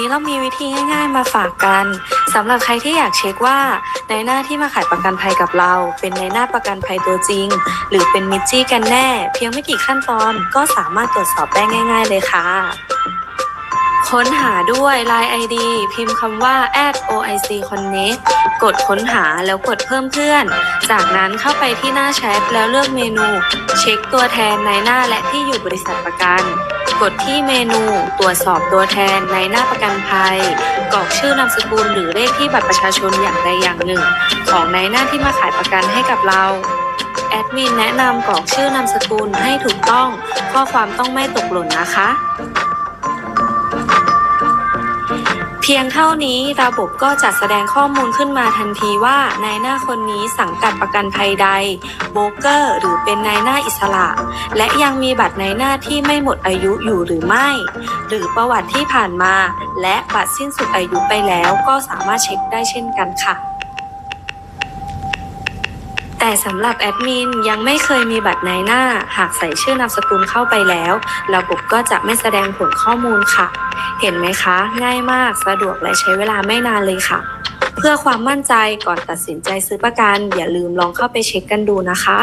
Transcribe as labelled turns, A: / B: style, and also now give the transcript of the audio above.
A: นี้เรามีวิธีง่าย ๆ มาฝากกันสำหรับใครที่อยากเช็คว่าในหน้าที่มาขายประกันภัยกับเรา เป็นในหน้าประกันภัยตัวจริง หรือเป็นมิจจี้กันแน่ เพียงไม่กี่ขั้นตอนก็สามารถตรวจสอบได้ง่าย ๆ เลยค่ะ ค้นหาด้วย Line ID พิมพ์คำว่า @oic connect กดค้นหาแล้วกดเพิ่มเพื่อน จากนั้นเข้าไปที่หน้าแชทแล้วเลือกเมนู เช็คตัวแทนในหน้าและที่อยู่บริษัทประกัน กดที่เมนู ตรวจสอบตัวแทนในหน้าประกันภัยกรอกชื่อนามสกุลหรือเลขที่บัตรประชาชนอย่างใดอย่างหนึ่ง ของในหน้าที่มาขายประกันให้กับเราแอดมินแนะนำกรอกชื่อนามสกุลให้ถูกต้อง ข้อความต้องไม่ตกหล่นนะคะ พียงเท่านี้ระบบก็จะแสดงข้อมูลขึ้นมาทันทีว่านายหน้าคนนี้สังกัดประกันภัยใด โบรกเกอร์ หรือเป็นนายหน้าอิสระ และยังมีบัตรนายหน้าที่ไม่หมดอายุอยู่หรือไม่ หรือประวัติที่ผ่านมา และบัตรสิ้นสุดอายุไปแล้วก็สามารถเช็คได้เช่นกันค่ะ แต่สำหรับแอดมินยังไม่เคยมีบัตรนายหน้า หากใส่ชื่อนามสกุลเข้าไปแล้ว ระบบก็จะไม่แสดงผลข้อมูลค่ะ เห็นไหมคะ ง่ายมากสะดวกและใช้เวลาไม่นานเลยค่ะ เพื่อความมั่นใจก่อนตัดสินใจซื้อประกัน อย่าลืมลองเข้าไปเช็คกันดูนะคะ